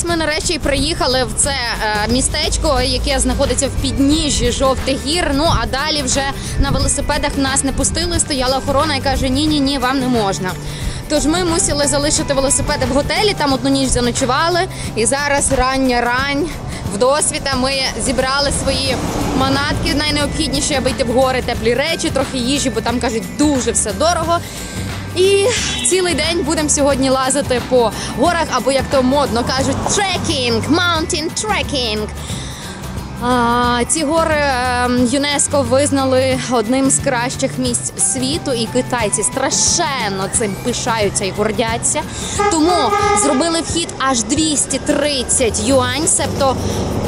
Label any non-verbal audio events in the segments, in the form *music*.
Ось ми нарешті приїхали в це е, містечко, яке знаходиться в підніжжі жовтих гір. Ну а далі вже на велосипедах нас не пустили. Стояла охорона і каже: Ні, ні, ні, вам не можна. Тож ми мусили залишити велосипеди в готелі, там одну ніч заночували. І зараз рання рань в досвіта ми зібрали свої манатки найнеобхідніші, аби йти в гори, теплі речі, трохи їжі, бо там кажуть дуже все дорого. І цілий день будемо сьогодні лазити по горах, або як то модно кажуть, трекінг, trekking. А, ці гори е, ЮНЕСКО визнали одним з кращих місць світу, і китайці страшенно цим пишаються і гордяться. Тому зробили вхід аж 230 юань, себто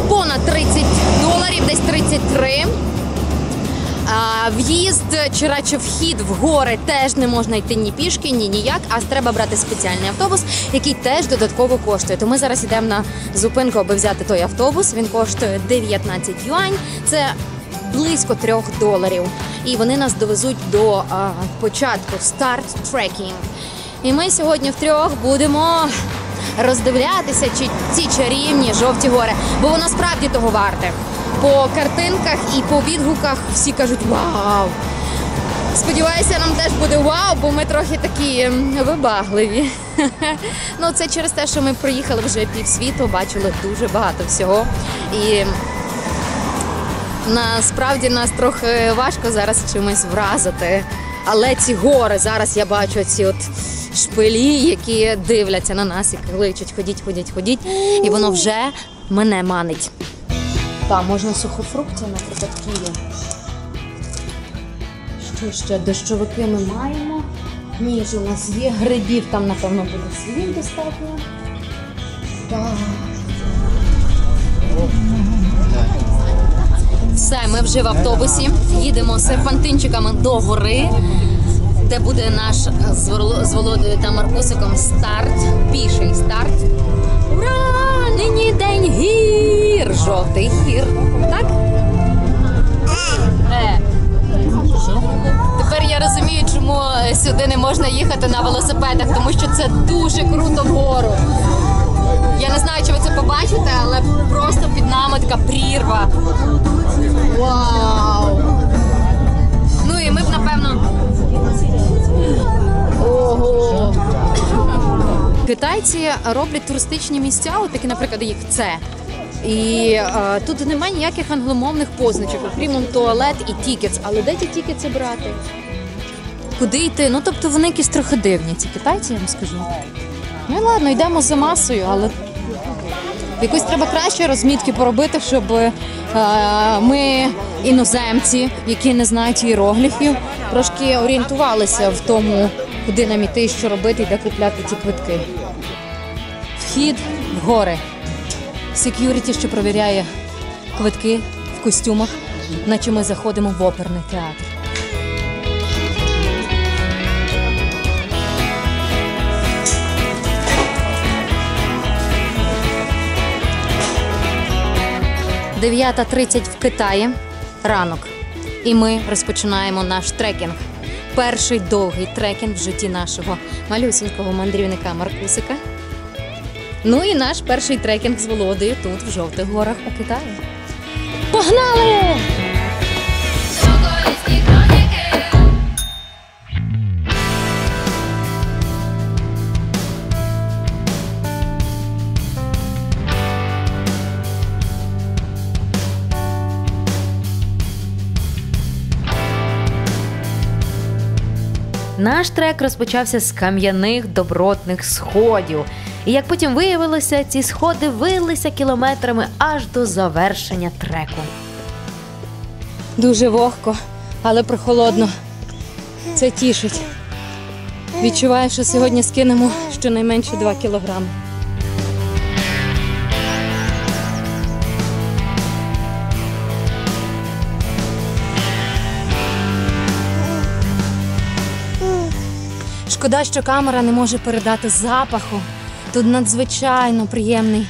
понад 30 доларів, десь 33. А, в'їзд чи радше вхід в гори теж не можна йти ні пішки, ні ніяк, а треба брати спеціальний автобус, який теж додатково коштує. То ми зараз йдемо на зупинку, аби взяти той автобус. Він коштує 19 юань. Це близько 3 доларів. І вони нас довезуть до а, початку старт трекінг. І ми сьогодні втрьох будемо роздивлятися чи ці чарівні жовті гори, бо воно справді того варте. По картинках і по відгуках всі кажуть вау. Сподіваюся, нам теж буде вау, бо ми трохи такі ем, вибагливі. *laughs* ну, це через те, що ми проїхали вже півсвіту, бачили дуже багато всього. І насправді нас трохи важко зараз чимось вразити. Але ці гори зараз я бачу ці от шпилі, які дивляться на нас і кличуть, ходіть, ходіть, ходіть. І воно вже мене манить. Так, можна сухофрукти, наприклад, ківі. Що ще? Дощовики ми маємо. Ніж у нас є, грибів там, напевно, буде свій достатньо. Так. Все, ми вже в автобусі. Їдемо серпантинчиками до гори, де буде наш з з Володою та Маркусиком старт, піший старт. Ура! Нині день гір! Жовтий гір. Так? Е. Тепер я розумію, чому сюди не можна їхати на велосипедах, тому що це дуже круто вгору. Я не знаю, чи ви це побачите, але просто під нами така прірва. Вау! Ну і ми б напевно. Ого! Китайці роблять туристичні місця, от такі, наприклад, як це. І е, тут немає ніяких англомовних позначок, окрім туалет і тікетс. Але де ті тікетси брати? Куди йти? Ну тобто вони якісь трохи дивні, ці китайці, я вам скажу. Ну ладно, йдемо за масою, але якось треба краще розмітки поробити, щоб е, ми, іноземці, які не знають іерогліфів, трошки орієнтувалися в тому, куди нам іти, що робити де купляти ці квитки. Вхід в гори. Сек'юріті, що провіряє квитки в костюмах, наче ми заходимо в оперний театр. Дев'ята тридцять в Китаї ранок. І ми розпочинаємо наш трекінг. Перший довгий трекінг в житті нашого малюсінького мандрівника Маркусика. Ну і наш перший трекінг з Володою тут, в жовтих горах у Китаї. Погнали! Наш трек розпочався з кам'яних добротних сходів. І як потім виявилося, ці сходи вилися кілометрами аж до завершення треку. Дуже вогко, але прохолодно. Це тішить. Відчуваю, що сьогодні скинемо щонайменше 2 кілограми. Шкода, що камера не може передати запаху. Тут надзвичайно приємний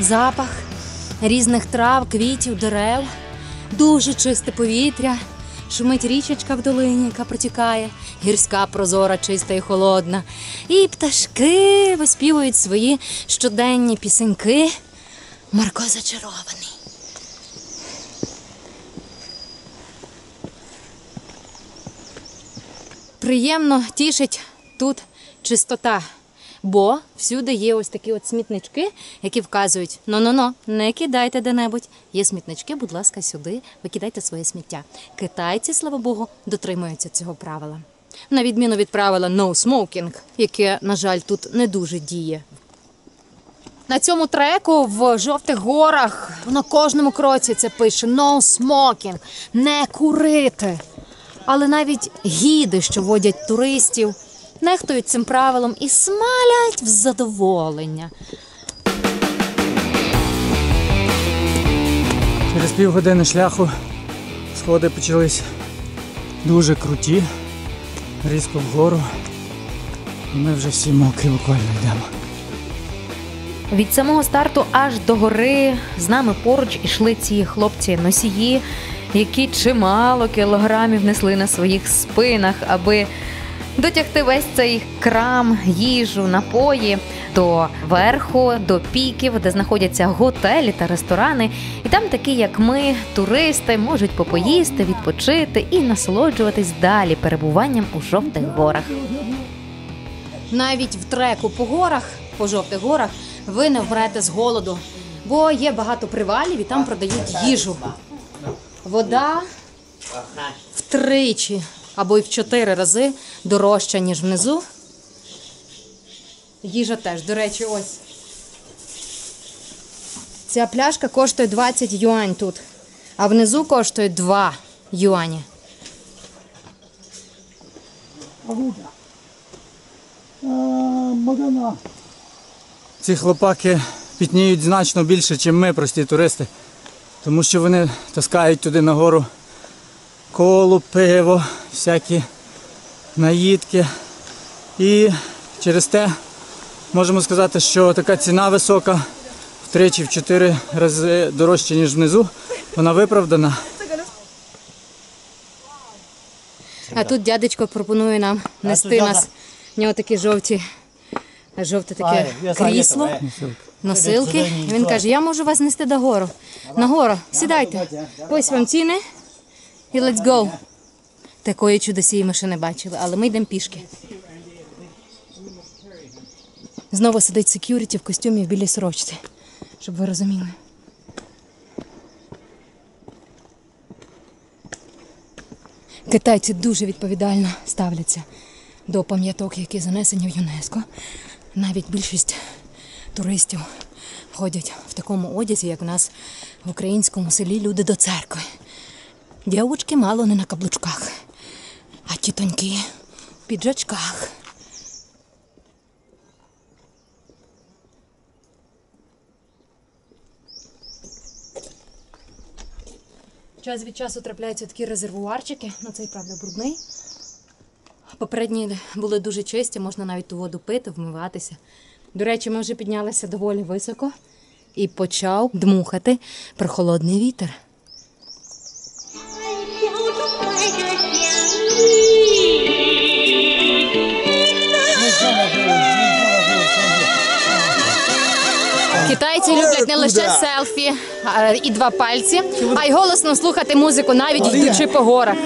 запах різних трав, квітів, дерев, дуже чисте повітря, Шумить річечка в долині, яка протікає, гірська прозора, чиста і холодна. І пташки виспівують свої щоденні пісеньки. Марко зачарований. Приємно тішить тут чистота, бо всюди є ось такі от смітнички, які вказують: ну-ну-ну, не кидайте де-небудь. Є смітнички, будь ласка, сюди, викидайте своє сміття. Китайці, слава Богу, дотримуються цього правила. На відміну від правила no smoking, яке, на жаль, тут не дуже діє. На цьому треку в жовтих горах на кожному кроці це пише no smoking, не курити. Але навіть гіди, що водять туристів, нехтують цим правилом і смалять в задоволення. Через півгодини шляху сходи почались дуже круті, різко вгору. І ми вже всі мокрі буквально йдемо. Від самого старту аж до гори з нами поруч ішли ці хлопці-носії, які чимало кілограмів несли на своїх спинах, аби дотягти весь цей крам, їжу, напої до верху, до піків, де знаходяться готелі та ресторани. І там такі, як ми, туристи, можуть попоїсти, відпочити і насолоджуватись далі перебуванням у жовтих горах. Навіть в треку по горах, по жовтих горах, ви не вмрете з голоду, бо є багато привалів і там продають їжу. Вода втричі або й в чотири рази дорожча, ніж внизу. Їжа теж, до речі, ось. Ця пляшка коштує 20 юань тут, а внизу коштує 2 юані. Ці хлопаки пітніють значно більше, ніж ми, прості туристи. Тому що вони таскають туди нагору колу, пиво, всякі наїдки. І через те можемо сказати, що така ціна висока втричі, в чотири рази дорожча, ніж внизу. Вона виправдана. А тут дядечко пропонує нам нести нас. В нього такі жовті, жовте таке крісло, носилки. І він каже: я можу вас нести догору. Нагору, сідайте. Ось вам ціни. І let's go. Такої чудосії ми ще не бачили, але ми йдемо пішки. Знову сидить секюріті в костюмі в білій сорочці, щоб ви розуміли. Китайці дуже відповідально ставляться до пам'яток, які занесені в ЮНЕСКО. Навіть більшість туристів ходять в такому одязі, як в нас в українському селі люди до церкви. Дівочки мало не на каблучках, а тітоньки в піджачках. Час від часу трапляються такі резервуарчики, ну цей правда брудний. Попередні були дуже чисті, можна навіть ту воду пити, вмиватися. До речі, ми вже піднялися доволі високо і почав дмухати прохолодний вітер. Китайці люблять не лише селфі а, і два пальці, а й голосно слухати музику, навіть йдучи по горах.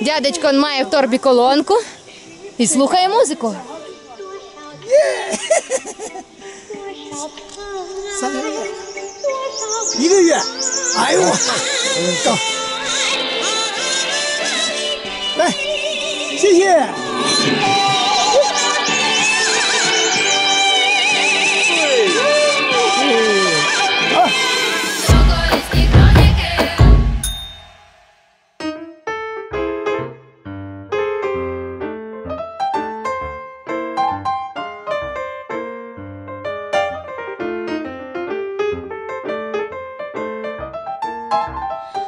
Дядечко має в торбі колонку і слухає музику. 一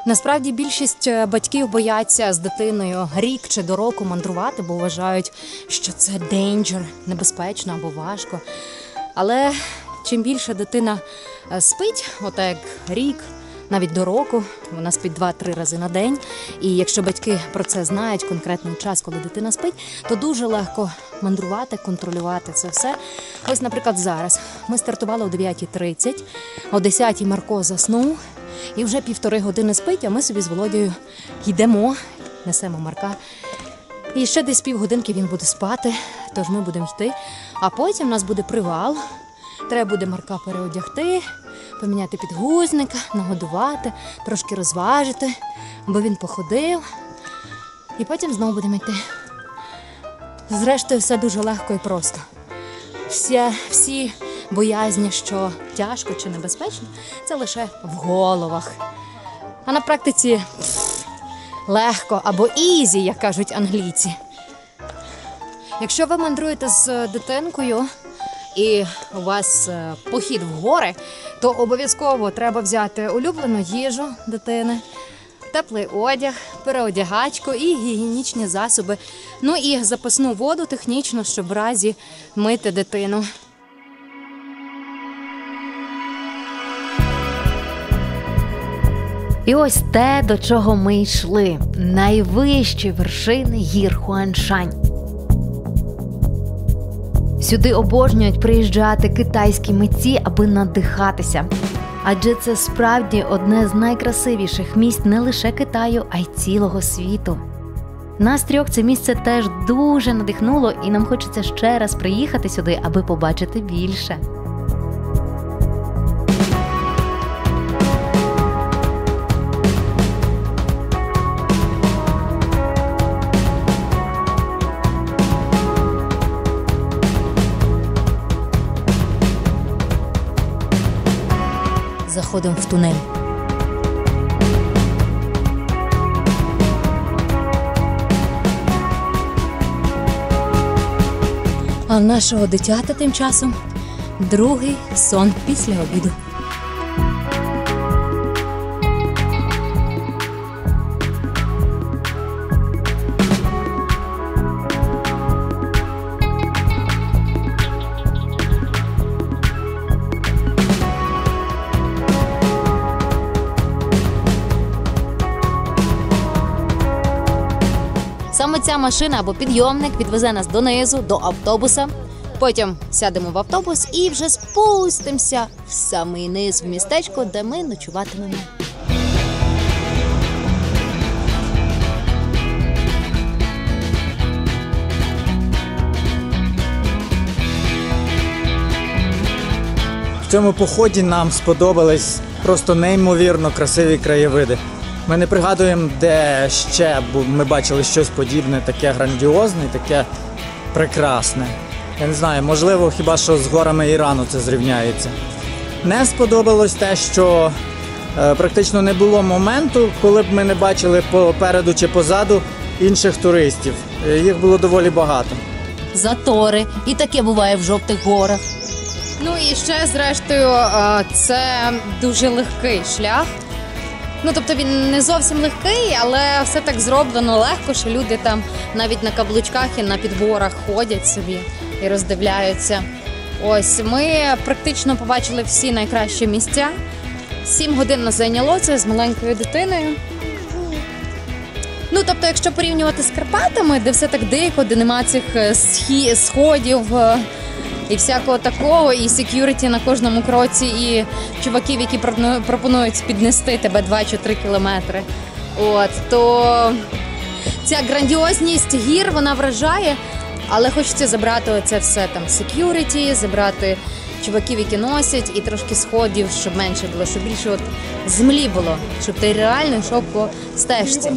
Насправді більшість е, батьків бояться з дитиною рік чи до року мандрувати, бо вважають, що це danger, небезпечно або важко. Але чим більше дитина е, спить, отак рік, навіть до року. Вона спить 2-3 рази на день. І якщо батьки про це знають, конкретний час, коли дитина спить, то дуже легко мандрувати, контролювати це все. Ось, наприклад, зараз ми стартували о 9.30, о 10 Марко заснув, і вже півтори години спить, а ми собі з Володією йдемо, несемо Марка. І ще десь півгодинки він буде спати, тож ми будемо йти. А потім у нас буде привал. Треба буде Марка переодягти, поміняти підгузника, нагодувати, трошки розважити, бо він походив. І потім знову будемо йти. Зрештою, все дуже легко і просто. Всі, всі боязні, що тяжко чи небезпечно, це лише в головах. А на практиці легко або ізі, як кажуть англійці. Якщо ви мандруєте з дитинкою і у вас е, похід в гори, то обов'язково треба взяти улюблену їжу дитини, теплий одяг, переодягачку і гігієнічні засоби. Ну і запасну воду технічно, щоб в разі мити дитину. І ось те, до чого ми йшли найвищі вершини гір Хуаншань. Сюди обожнюють приїжджати китайські митці, аби надихатися. Адже це справді одне з найкрасивіших місць не лише Китаю, а й цілого світу. Нас трьох це місце теж дуже надихнуло, і нам хочеться ще раз приїхати сюди, аби побачити більше. Заходимо в тунель. А в нашого дитята тим часом другий сон після обіду. Саме ця машина або підйомник відвезе нас донизу до автобуса. Потім сядемо в автобус і вже спустимося в самий низ в містечко, де ми ночуватимемо. В цьому поході нам сподобались просто неймовірно красиві краєвиди. Ми не пригадуємо, де ще ми бачили щось подібне, таке грандіозне, і таке прекрасне. Я не знаю, можливо, хіба що з горами Ірану це зрівняється. Не сподобалось те, що е, практично не було моменту, коли б ми не бачили попереду чи позаду інших туристів. Е, Їх було доволі багато. Затори, і таке буває в жовтих горах. Ну і ще, зрештою, е, це дуже легкий шлях. Ну, тобто він не зовсім легкий, але все так зроблено легко, що люди там навіть на каблучках і на підборах ходять собі і роздивляються. Ось ми практично побачили всі найкращі місця. Сім годин нас зайняло це з маленькою дитиною. Ну, тобто, якщо порівнювати з Карпатами, де все так дико, де нема цих е, сходів е, і всякого такого, і секюріті на кожному кроці, і чуваків, які пропонують піднести тебе 2 чи 3 кілометри. От, то ця грандіозність гір вона вражає, але хочеться забрати оце все там секюріті, забрати чуваків, які носять, і трошки сходів, щоб менше було, щоб більше от землі було, щоб ти реально йшов по стежці.